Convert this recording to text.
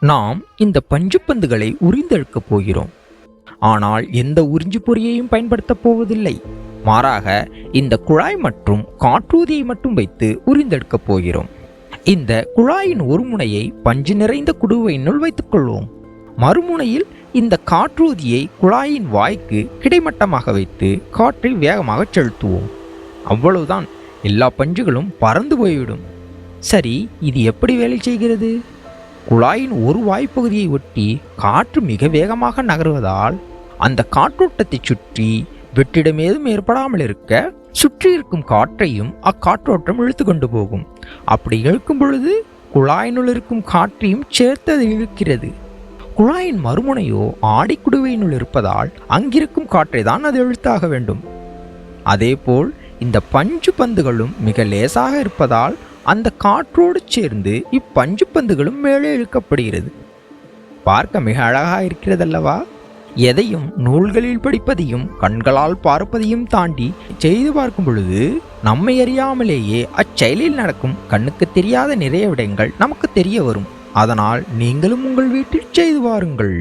நாம் இந்த பஞ்சுப்பந்துகளை உறிந்தெடுக்கப் போகிறோம். ஆனால் எந்த உறிஞ்சு பொறியையும் பயன்படுத்தப் போவதில்லை. மாறாக இந்த குழாய் மற்றும் காற்றூதியை மட்டும் வைத்து உறிந்தெடுக்கப் போகிறோம். இந்த குழாயின் ஒரு முனையை பஞ்சு நிறைந்த குடுவையினுள் வைத்துக்கொள்வோம் மறுமுனையில் இந்த காற்றூதியை குழாயின் வாய்க்கு கிடைமட்டமாக வைத்து காற்றை வேகமாக செலுத்துவோம். அவ்வளவுதான். எல்லா பஞ்சுகளும் பறந்து போய்விடும். சரி இது எப்படி வேலை செய்கிறது? குழாயின் ஒரு வாய்ப்பகுதியை ஒட்டி காற்று மிக வேகமாக நகருவதால் அந்த காற்றோட்டத்தை சுற்றி வெற்றிடம் ஏதும் ஏற்படாமல் இருக்க சுற்றி இருக்கும் காற்றையும் அக்காற்றோட்டம் இழுத்து கொண்டு போகும். அப்படி இழுக்கும் பொழுது குழாயினுள் இருக்கும் காற்றையும் சேர்த்து அது இழுக்கிறது. குழாயின் மறுமுனையோ ஆடிக்குடுவையினுள் இருப்பதால் அங்கிருக்கும் காற்றை தான் அது இழுத்தாக வேண்டும். அதேபோல் இந்த பஞ்சு பந்துகளும் மிக லேசாக இருப்பதால் அந்த காற்றோடு சேர்ந்து இப்பஞ்சு பந்துகளும் மேலே இழுக்கப்படுகிறது. பார்க்க மிக அழகாக இருக்கிறதல்லவா? எதையும் நூல்களில் படிப்பதையும் கண்களால் பார்ப்பதையும் தாண்டி செய்து பார்க்கும் பொழுது நம்மை அறியாமலேயே அச்செயலில் நடக்கும் கண்ணுக்கு தெரியாத நிறைய விடயங்கள் நமக்கு தெரிய வரும். அதனால் நீங்களும் உங்கள் வீட்டில் செய்து பாருங்கள்